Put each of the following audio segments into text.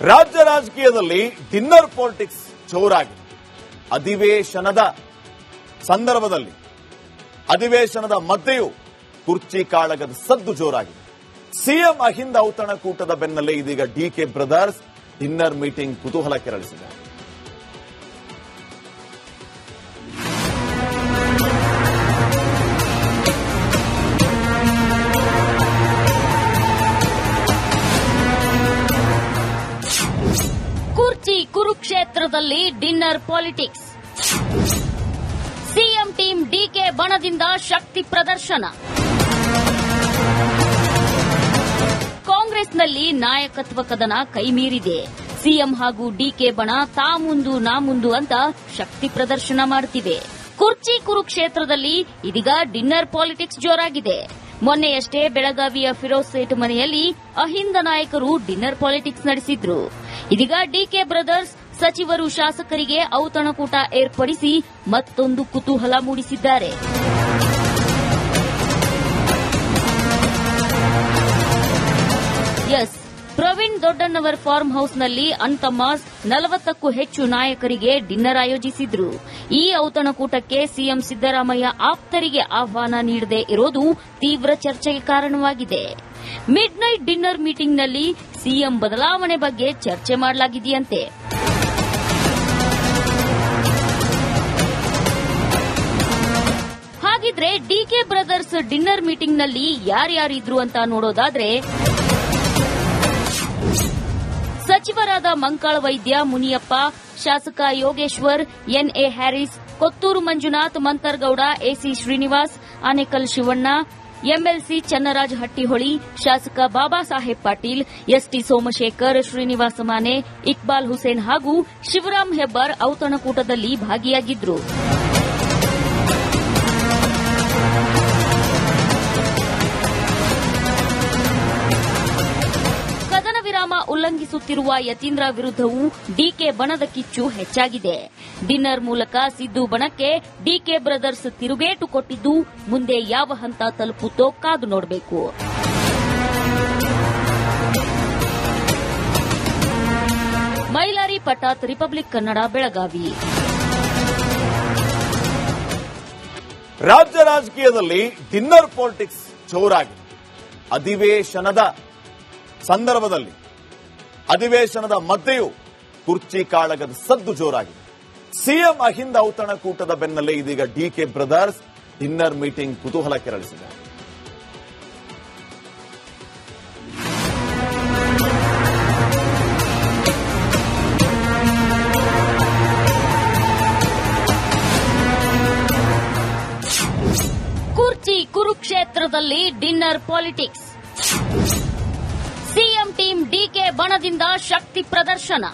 ರಾಜ್ಯ ರಾಜಕೀಯದಲ್ಲಿ dinner politics ಜೋರಾಗಿ ಅಧಿವೇಶನದ ಸಂದರ್ಭದಲ್ಲಿ, ಅಧಿವೇಶನದ ಮಧ್ಯೆಯೂ ಕುರ್ಚಿ ಕಾಳಗದ ಸದ್ದು ಜೋರಾಗಿದೆ. ಸಿಎಂ ಅಹಿಂದ ಔತಣಕೂಟದ ಬೆನ್ನಲ್ಲೇ ಇದೀಗ ಡಿಕೆ ಬ್ರದರ್ಸ್ ಡಿನ್ನರ್ ಮೀಟಿಂಗ್ ಕುತೂಹಲ ಕೆರಳಿಸಿದೆ dinner politics. CM team DK ಬಣದಿಂದ ಶಕ್ತಿ ಪ್ರದರ್ಶನ. ಕಾಂಗ್ರೆಸ್ನಲ್ಲಿ ನಾಯಕತ್ವ ಕದನ ಕೈಮೀರಿದೆ ಸಿಎಂ ಹಾಗೂ ಡಿಕೆ ಬಣ ತಾ ಮುಂದು ನಾ ಮುಂದು ಅಂತ ಶಕ್ತಿ ಪ್ರದರ್ಶನ ಮಾಡುತ್ತಿವೆ ಕುರ್ಚಿ ಕುರುಕ್ಷೇತ್ರದಲ್ಲಿ ಇದೀಗ ಡಿನ್ನರ್ ಪಾಲಿಟಿಕ್ಸ್ ಜೋರಾಗಿದೆ. ಮೊನ್ನೆಯಷ್ಟೇ ಬೆಳಗಾವಿಯ ಫಿರೋಜ್ ಸೇಠ್ ಮನೆಯಲ್ಲಿ ಅಹಿಂದ ನಾಯಕರು ಡಿನ್ನರ್ ಪಾಲಿಟಿಕ್ಸ್ ನಡೆಸಿದ್ರು. ಇದೀಗ ಡಿಕೆ ಬ್ರದರ್ಸ್ ಸಚಿವರು ಶಾಸಕರಿಗೆ ಔತಣಕೂಟ ಏರ್ಪಡಿಸಿ ಮತ್ತೊಂದು ಕುತೂಹಲ ಮೂಡಿಸಿದ್ದಾರೆ. ಎಸ್, ಪ್ರವೀಣ್ ದೊಡ್ಡಣ್ಣವರ್ ಫಾರ್ಮ್ ಹೌಸ್ನಲ್ಲಿ ಅನ್ತಮ್ಮಾಸ್ ನಲವತ್ತಕ್ಕೂ ಹೆಚ್ಚು ನಾಯಕರಿಗೆ ಡಿನ್ನರ್ ಆಯೋಜಿಸಿದ್ರು. ಈ ಔತಣಕೂಟಕ್ಕೆ ಸಿಎಂ ಸಿದ್ದರಾಮಯ್ಯ ಆಪ್ತರಿಗೆ ಆಹ್ವಾನ ನೀಡದೇ ಇರೋದು ತೀವ್ರ ಚರ್ಚೆಗೆ ಕಾರಣವಾಗಿದೆ. ಮಿಡ್ ನೈಟ್ ಡಿನ್ನರ್ ಮೀಟಿಂಗ್ನಲ್ಲಿ ಸಿಎಂ ಬದಲಾವಣೆ ಬಗ್ಗೆ ಚರ್ಚೆ ಮಾಡಲಾಗಿದೆಯಂತೆ. ಹಾಗಿದ್ರೆ ಡಿಕೆ ಬ್ರದರ್ಸ್ ಡಿನ್ನರ್ ಮೀಟಿಂಗ್ನಲ್ಲಿ ಯಾರ್ಯಾರಿದ್ರು ಅಂತ ನೋಡೋದಾದ್ರೆ ಸಚಿವರಾದ ಮಂಕಾಳ ವೈದ್ಯ, ಮುನಿಯಪ್ಪ, ಶಾಸಕ Yogeshwar N A Haris, Kothur Manjunath, Mantar Gowda AC Srinivas, Anekal Shivanna, MLC Channaraj Hattiholi, ಶಾಸಕ ಬಾಬಾ ಸಾಹೇಬ್ ಪಾಟೀಲ್, ಎಸ್ಟಿ ಸೋಮಶೇಖರ್, ಶ್ರೀನಿವಾಸ ಮಾನೆ, ಇಕ್ಬಾಲ್ ಹುಸೇನ್ ಹಾಗೂ ಶಿವರಾಮ್ ಹೆಬ್ಬಾರ್ ಔತಣಕೂಟದಲ್ಲಿ ಭಾಗಿಯಾಗಿದ್ರು. ಉಲ್ಲಂಘಿಸುತ್ತಿರುವ ಯತೀಂದ್ರ ವಿರುದ್ಧವೂ ಡಿಕೆ ಬಣದ ಕಿಚ್ಚು ಹೆಚ್ಚಾಗಿದೆ. ಡಿನ್ನರ್ ಮೂಲಕ ಸಿದ್ದು ಬಣಕ್ಕೆ ಡಿಕೆ ಬ್ರದರ್ಸ್ ತಿರುಗೇಟು ಕೊಟ್ಟಿದ್ದು ಮುಂದೆ ಯಾವ ಹಂತ ತಲುಪುತ್ತೋ ಕಾದು ನೋಡಬೇಕು. ಮೈಲಾರಿ ಪಟಾತ್ ರಿಪಬ್ಲಿಕ್ ಕನ್ನಡ ಬೆಳಗಾವಿ. ರಾಜ್ಯ ರಾಜಕೀಯದಲ್ಲಿ ಡಿನ್ನರ್ ಪಾಲಿಟಿಕ್ಸ್ ಜೋರಾಗಿದೆ. ಅಧಿವೇಶನದ ಸಂದರ್ಭದಲ್ಲಿ ಅಧಿವೇಶನದ ಮಧ್ಯೆಯೂ ಕುರ್ಚಿ ಕಾಳಗದ ಸದ್ದು ಜೋರಾಗಿದೆ. ಸಿಎಂ ಅಹಿಂದ ಔತಣಕೂಟದ ಬೆನ್ನಲ್ಲೇ ಇದೀಗ ಡಿಕೆ ಬ್ರದರ್ಸ್ ಡಿನ್ನರ್ ಮೀಟಿಂಗ್ ಕುತೂಹಲ ಕೆರಳಿಸಿದೆ ಕುರ್ಚಿ ಕುರುಕ್ಷೇತ್ರದಲ್ಲಿ ಡಿನ್ನರ್ ಪಾಲಿಟಿಕ್ಸ್. ಬಣದಿಂದ ಶಕ್ತಿ ಪ್ರದರ್ಶನ.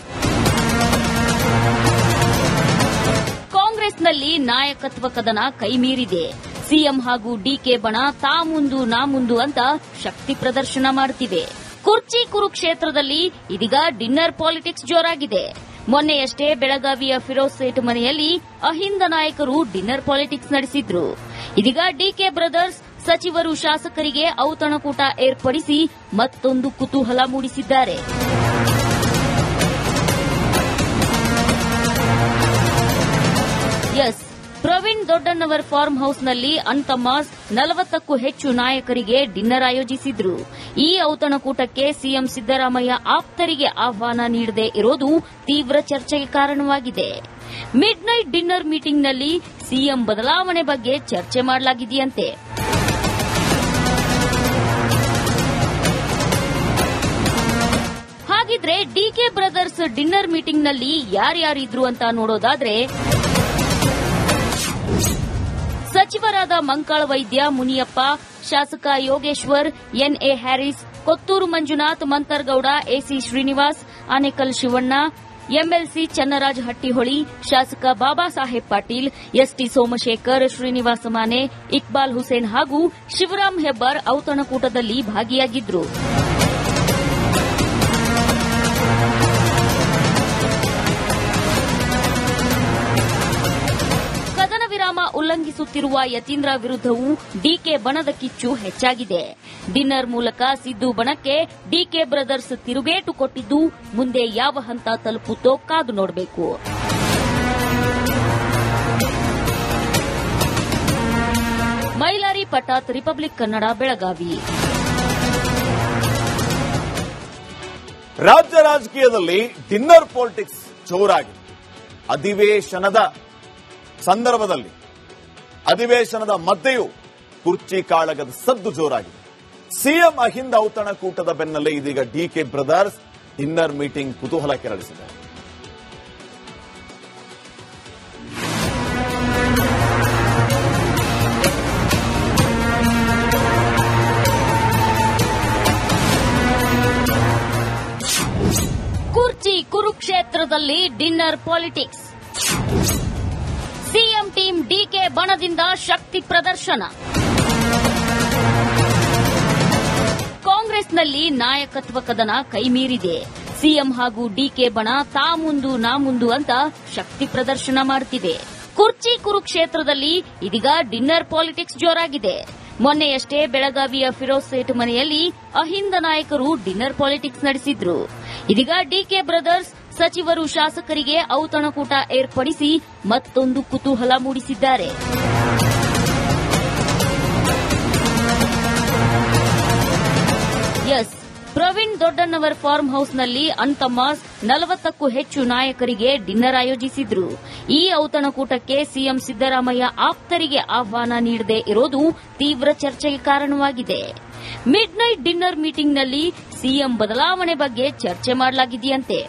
ಕಾಂಗ್ರೆಸ್ನಲ್ಲಿ ನಾಯಕತ್ವ ಕದನ ಕೈಮೀರಿದೆ ಸಿಎಂ ಹಾಗೂ ಡಿಕೆ ಬಣ ತಾ ಮುಂದು ನಾ ಮುಂದು ಅಂತ ಶಕ್ತಿ ಪ್ರದರ್ಶನ ಮಾಡುತ್ತಿದೆ ಕುರ್ಚಿ ಕುರುಕ್ಷೇತ್ರದಲ್ಲಿ ಇದೀಗ ಡಿನ್ನರ್ ಪಾಲಿಟಿಕ್ಸ್ ಜೋರಾಗಿದೆ. ಮೊನ್ನೆಯಷ್ಟೇ ಬೆಳಗಾವಿಯ ಫಿರೋಜ್ ಸೇಠ್ ಮನೆಯಲ್ಲಿ ಅಹಿಂದ ನಾಯಕರು ಡಿನ್ನರ್ ಪಾಲಿಟಿಕ್ಸ್ ನಡೆಸಿದ್ರು. ಇದೀಗ ಡಿಕೆ ಬ್ರದರ್ಸ್ ಸಚಿವರು ಶಾಸಕರಿಗೆ ಔತಣಕೂಟ ಏರ್ಪಡಿಸಿ ಮತ್ತೊಂದು ಕುತೂಹಲ ಮೂಡಿಸಿದ್ದಾರೆ. ಎಸ್, ಪ್ರವೀಣ್ ದೊಡ್ಡಣ್ಣವರ್ ಫಾರ್ಮ್ ಹೌಸ್ನಲ್ಲಿ ಅನ್ತಮ್ಮಾಸ್ ನಲವತ್ತಕ್ಕೂ ಹೆಚ್ಚು ನಾಯಕರಿಗೆ ಡಿನ್ನರ್ ಆಯೋಜಿಸಿದ್ರು. ಈ ಔತಣಕೂಟಕ್ಕೆ ಸಿಎಂ ಸಿದ್ದರಾಮಯ್ಯ ಆಪ್ತರಿಗೆ ಆಹ್ವಾನ ನೀಡದೇ ಇರೋದು ತೀವ್ರ ಚರ್ಚೆಗೆ ಕಾರಣವಾಗಿದೆ. ಮಿಡ್ ನೈಟ್ ಡಿನ್ನರ್ ಮೀಟಿಂಗ್ನಲ್ಲಿ ಸಿಎಂ ಬದಲಾವಣೆ ಬಗ್ಗೆ ಚರ್ಚೆ ಮಾಡಲಾಗಿದೆಯಂತೆ. ಹಾಗಿದ್ರೆ ಡಿಕೆ ಬ್ರದರ್ಸ್ ಡಿನ್ನರ್ ಮೀಟಿಂಗ್ನಲ್ಲಿ ಯಾರ್ಯಾರಿದ್ರು ಅಂತ ನೋಡೋದಾದ್ರೆ ಸಚಿವರಾದ ಮಂಕಾಳ ವೈದ್ಯ, ಮುನಿಯಪ್ಪ, ಶಾಸಕ Yogeshwar N A Haris, Kothur Manjunath, Mantar Gowda AC Srinivas, Anekal Shivanna, MLC Channaraj Hattiholi, ಶಾಸಕ ಬಾಬಾ ಸಾಹೇಬ್ ಪಾಟೀಲ್, ಎಸ್ಟಿ ಸೋಮಶೇಖರ್, ಶ್ರೀನಿವಾಸ ಮಾನೆ, ಇಕ್ಬಾಲ್ ಹುಸೇನ್ ಹಾಗೂ ಶಿವರಾಮ್ ಹೆಬ್ಬಾರ್ ಔತಣಕೂಟದಲ್ಲಿ ಭಾಗಿಯಾಗಿದ್ರು. ಉಲ್ಲಂಘಿಸುತ್ತಿರುವ ಯತೀಂದ್ರ ವಿರುದ್ಧವೂ ಡಿಕೆ ಬಣದ ಕಿಚ್ಚು ಹೆಚ್ಚಾಗಿದೆ. ಡಿನ್ನರ್ ಮೂಲಕ ಸಿದ್ದು ಬಣಕ್ಕೆ ಡಿಕೆ ಬ್ರದರ್ಸ್ ತಿರುಗೇಟು ಕೊಟ್ಟಿದ್ದು ಮುಂದೆ ಯಾವ ಹಂತ ತಲುಪುತ್ತೋ ಕಾದು ನೋಡಬೇಕು. ಮೈಲಾರಿ ಪಟಾತ್ ರಿಪಬ್ಲಿಕ್ ಕನ್ನಡ ಬೆಳಗಾವಿ. ರಾಜ್ಯ ರಾಜಕೀಯದಲ್ಲಿ ಡಿನ್ನರ್ ಪಾಲಿಟಿಕ್ಸ್ ಜೋರಾಗಿದೆ. ಅಧಿವೇಶನದ ಸಂದರ್ಭದಲ್ಲಿ ಅಧಿವೇಶನದ ಮಧ್ಯೆಯೂ ಕುರ್ಚಿ ಕಾಳಗದ ಸದ್ದು ಜೋರಾಗಿದೆ. ಸಿಎಂ ಅಹಿಂದ ಔತಣಕೂಟದ ಬೆನ್ನಲ್ಲೇ ಇದೀಗ ಡಿಕೆ ಬ್ರದರ್ಸ್ ಡಿನ್ನರ್ ಮೀಟಿಂಗ್ ಕುತೂಹಲ ಕೆರಳಿಸಿದೆ ಕುರ್ಚಿ ಕುರುಕ್ಷೇತ್ರದಲ್ಲಿ ಡಿನ್ನರ್ ಪಾಲಿಟಿಕ್ಸ್. ಬಣದಿಂದ ಶಕ್ತಿ ಪ್ರದರ್ಶನ. ಕಾಂಗ್ರೆಸ್ನಲ್ಲಿ ನಾಯಕತ್ವ ಕದನ ಕೈಮೀರಿದೆ ಸಿಎಂ ಹಾಗೂ ಡಿಕೆ ಬಣ ತಾ ಮುಂದು ನಾ ಮುಂದು ಅಂತ ಶಕ್ತಿ ಪ್ರದರ್ಶನ ಮಾಡುತ್ತಿದೆ ಕುರ್ಚಿ ಕುರುಕ್ಷೇತ್ರದಲ್ಲಿ ಇದೀಗ ಡಿನ್ನರ್ ಪಾಲಿಟಿಕ್ಸ್ ಜೋರಾಗಿದೆ. ಮೊನ್ನೆಯಷ್ಟೇ ಬೆಳಗಾವಿಯ ಫಿರೋಜ್ ಸೇಠ್ ಮನೆಯಲ್ಲಿ ಅಹಿಂದ ನಾಯಕರು ಡಿನ್ನರ್ ಪಾಲಿಟಿಕ್ಸ್ ನಡೆಸಿದ್ರು. ಇದೀಗ ಡಿಕೆ ಬ್ರದರ್ಸ್ ಸಚಿವರು ಶಾಸಕರಿಗೆ ಔತಣಕೂಟ ಏರ್ಪಡಿಸಿ ಮತ್ತೊಂದು ಕುತೂಹಲ ಮೂಡಿಸಿದ್ದಾರೆ. ಎಸ್. ಪ್ರವೀಣ್ ದೊಡ್ಡಣ್ಣವರ್ ಫಾರ್ಮ್ ಹೌಸ್ನಲ್ಲಿ ಅಂತಮ್ಮ ನಲವತ್ತಕ್ಕೂ ಹೆಚ್ಚು ನಾಯಕರಿಗೆ ಡಿನ್ನರ್ ಆಯೋಜಿಸಿದ್ರು. ಈ ಔತಣಕೂಟಕ್ಕೆ ಸಿಎಂ ಸಿದ್ದರಾಮಯ್ಯ ಆಪ್ತರಿಗೆ ಆಹ್ವಾನ ನೀಡದೆ ಇರೋದು ತೀವ್ರ ಚರ್ಚೆಗೆ ಕಾರಣವಾಗಿದೆ. ಮಿಡ್ ನೈಟ್ ಡಿನ್ನರ್ ಮೀಟಿಂಗ್ನಲ್ಲಿ ಸಿಎಂ ಬದಲಾವಣೆ ಬಗ್ಗೆ ಚರ್ಚೆ ಮಾಡಲಾಗಿದೆಯಂತೆ.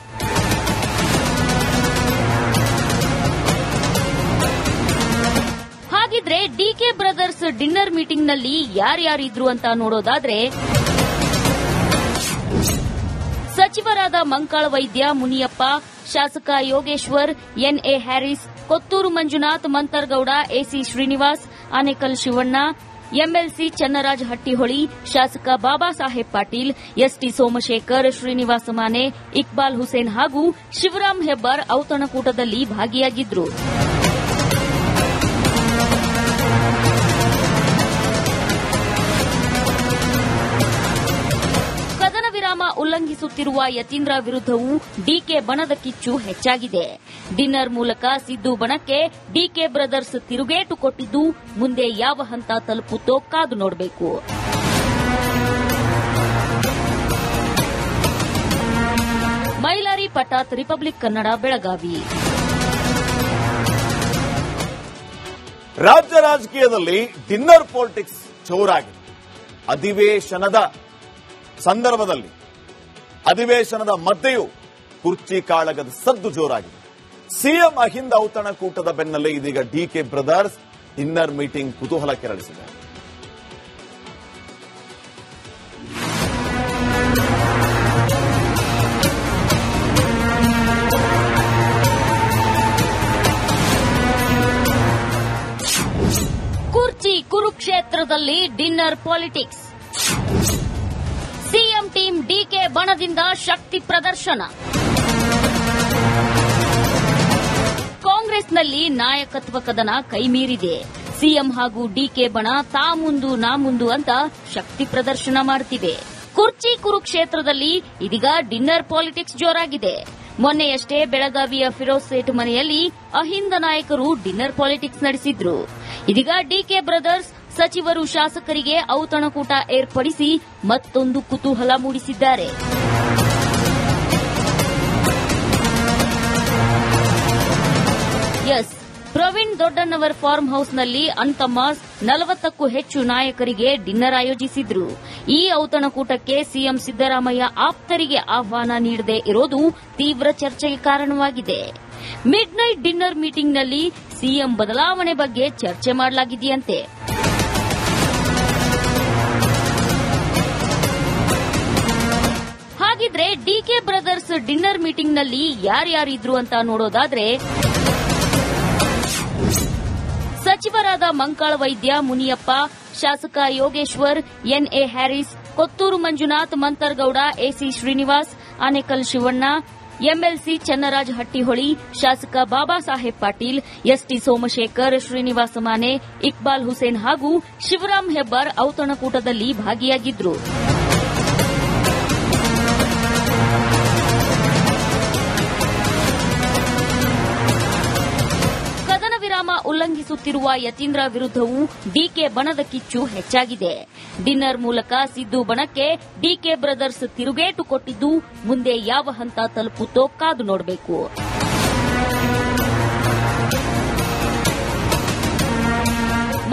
ಹಾಗಿದ್ರೆ ಡಿಕೆ ಬ್ರದರ್ಸ್ ಡಿನ್ನರ್ ಮೀಟಿಂಗ್ನಲ್ಲಿ ಯಾರ್ಯಾರಿದ್ರು ಅಂತ ನೋಡೋದಾದ್ರೆ ಸಚಿವರಾದ ಮಂಕಾಳ ವೈದ್ಯ, ಮುನಿಯಪ್ಪ, ಶಾಸಕ Yogeshwar N A Haris, Kothur Manjunath, Mantar Gowda AC Srinivas, Anekal Shivanna, MLC Channaraj Hattiholi, ಶಾಸಕ ಬಾಬಾ ಸಾಹೇಬ್ ಪಾಟೀಲ್, ಎಸ್ಟಿ ಸೋಮಶೇಖರ್, ಶ್ರೀನಿವಾಸ ಮಾನೆ, ಇಕ್ಬಾಲ್ ಹುಸೇನ್ ಹಾಗೂ ಶಿವರಾಂ ಹೆಬ್ಬಾರ್ ಔತಣಕೂಟದಲ್ಲಿ ಭಾಗಿಯಾಗಿದ್ರು. ಉಲ್ಲಂಘಿಸುತ್ತಿರುವ ಯತೀಂದ್ರ ವಿರುದ್ಧವೂ ಡಿಕೆ ಬಣದ ಕಿಚ್ಚು ಹೆಚ್ಚಾಗಿದೆ. ಡಿನ್ನರ್ ಮೂಲಕ ಸಿದ್ದು ಬಣಕ್ಕೆ ಡಿಕೆ ಬ್ರದರ್ಸ್ ತಿರುಗೇಟು ಕೊಟ್ಟಿದ್ದು ಮುಂದೆ ಯಾವ ಹಂತ ತಲುಪುತ್ತೋ ಕಾದು ನೋಡಬೇಕು. ಮೈಲಾರಿ ಪಟಾತ್ ರಿಪಬ್ಲಿಕ್ ಕನ್ನಡ ಬೆಳಗಾವಿ. ರಾಜ್ಯ ರಾಜಕೀಯದಲ್ಲಿ ಡಿನ್ನರ್ ಪಾಲಿಟಿಕ್ಸ್ ಜೋರಾಗಿದೆ. ಅಧಿವೇಶನದ ಸಂದರ್ಭದಲ್ಲಿ ಅಧಿವೇಶನದ ಮಧ್ಯೆಯೂ ಕುರ್ಚಿ ಕಾಳಗದ ಸದ್ದು ಜೋರಾಗಿದೆ. ಸಿಎಂ ಅಹಿಂದ ಔತಣಕೂಟದ ಬೆನ್ನಲ್ಲೇ ಇದೀಗ ಡಿಕೆ ಬ್ರದರ್ಸ್ ಇನ್ನರ್ ಮೀಟಿಂಗ್ ಕುತೂಹಲ ಕೆರಳಿಸಿದೆ ಕುರ್ಚಿ ಕುರುಕ್ಷೇತ್ರದಲ್ಲಿ ಡಿನ್ನರ್ ಪಾಲಿಟಿಕ್ಸ್. ಬಣದಿಂದ ಶಕ್ತಿ ಪ್ರದರ್ಶನ. ಕಾಂಗ್ರೆಸ್ನಲ್ಲಿ ನಾಯಕತ್ವ ಕದನ ಕೈಮೀರಿದೆ ಸಿಎಂ ಹಾಗೂ ಡಿಕೆ ಬಣ ತಾ ಮುಂದು ನಾ ಮುಂದು ಅಂತ ಶಕ್ತಿ ಪ್ರದರ್ಶನ ಮಾಡುತ್ತಿವೆ ಕುರ್ಚಿ ಕುರುಕ್ಷೇತ್ರದಲ್ಲಿ ಇದೀಗ ಡಿನ್ನರ್ ಪಾಲಿಟಿಕ್ಸ್ ಜೋರಾಗಿದೆ. ಮೊನ್ನೆಯಷ್ಟೇ ಬೆಳಗಾವಿಯ ಫಿರೋಜ್ ಸೇಠ್ ಮನೆಯಲ್ಲಿ ಅಹಿಂದ ನಾಯಕರು ಡಿನ್ನರ್ ಪಾಲಿಟಿಕ್ಸ್ ನಡೆಸಿದ್ರು. ಇದೀಗ ಡಿಕೆ ಬ್ರದರ್ಸ್ ಸಚಿವರು ಶಾಸಕರಿಗೆ ಔತಣಕೂಟ ಏರ್ಪಡಿಸಿ ಮತ್ತೊಂದು ಕುತೂಹಲ ಮೂಡಿಸಿದ್ದಾರೆ. ಎಸ್. ಪ್ರವೀಣ್ ದೊಡ್ಡಣ್ಣವರ್ ಫಾರ್ಮ್ ಹೌಸ್ನಲ್ಲಿ ಅಂತಮ್ಮ ನಲವತ್ತಕ್ಕೂ ಹೆಚ್ಚು ನಾಯಕರಿಗೆ ಡಿನ್ನರ್ ಆಯೋಜಿಸಿದ್ರು. ಈ ಔತಣಕೂಟಕ್ಕೆ ಸಿಎಂ ಸಿದ್ದರಾಮಯ್ಯ ಆಪ್ತರಿಗೆ ಆಹ್ವಾನ ನೀಡದೇ ಇರೋದು ತೀವ್ರ ಚರ್ಚೆಗೆ ಕಾರಣವಾಗಿದೆ. ಮಿಡ್ ನೈಟ್ ಡಿನ್ನರ್ ಮೀಟಿಂಗ್ನಲ್ಲಿ ಸಿಎಂ ಬದಲಾವಣೆ ಬಗ್ಗೆ ಚರ್ಚೆ ಮಾಡಲಾಗಿದೆಯಂತೆ. ಹಾಗಿದ್ರೆ ಡಿಕೆ ಬ್ರದರ್ಸ್ ಡಿನ್ನರ್ ಮೀಟಿಂಗ್ನಲ್ಲಿ ಯಾರ್ಯಾರಿದ್ರು ಅಂತ ನೋಡೋದಾದ್ರೆ ಸಚಿವರಾದ ಮಂಕಾಳ ವೈದ್ಯ, ಮುನಿಯಪ್ಪ, ಶಾಸಕ Yogeshwar, N A Haris, Kothur Manjunath, Mantar Gowda, AC Srinivas, Anekal Shivanna, MLC Channaraj Hattiholi, ಶಾಸಕ ಬಾಬಾ ಸಾಹೇಬ್ ಪಾಟೀಲ್, ಎಸ್ಟಿ ಸೋಮಶೇಖರ್, ಶ್ರೀನಿವಾಸ ಮಾನೆ, ಇಕ್ಬಾಲ್ ಹುಸೇನ್ ಹಾಗೂ ಶಿವರಾಮ್ ಹೆಬ್ಬಾರ್ ಔತಣಕೂಟದಲ್ಲಿ ಭಾಗಿಯಾಗಿದ್ರು. ಉಲ್ಲಂಘಿಸುತ್ತಿರುವ ಯತೀಂದ್ರ ವಿರುದ್ಧವೂ ಡಿಕೆ ಬಣದ ಕಿಚ್ಚು ಹೆಚ್ಚಾಗಿದೆ. ಡಿನ್ನರ್ ಮೂಲಕ ಸಿದ್ದು ಬಣಕ್ಕೆ ಡಿಕೆ ಬ್ರದರ್ಸ್ ತಿರುಗೇಟು ಕೊಟ್ಟಿದ್ದು ಮುಂದೆ ಯಾವ ಹಂತ ತಲುಪುತ್ತೋ ಕಾದು ನೋಡಬೇಕು.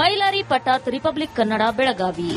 ಮೈಲಾರಿ ಪಟಾತ್ ರಿಪಬ್ಲಿಕ್ ಕನ್ನಡ ಬೆಳಗಾವಿ.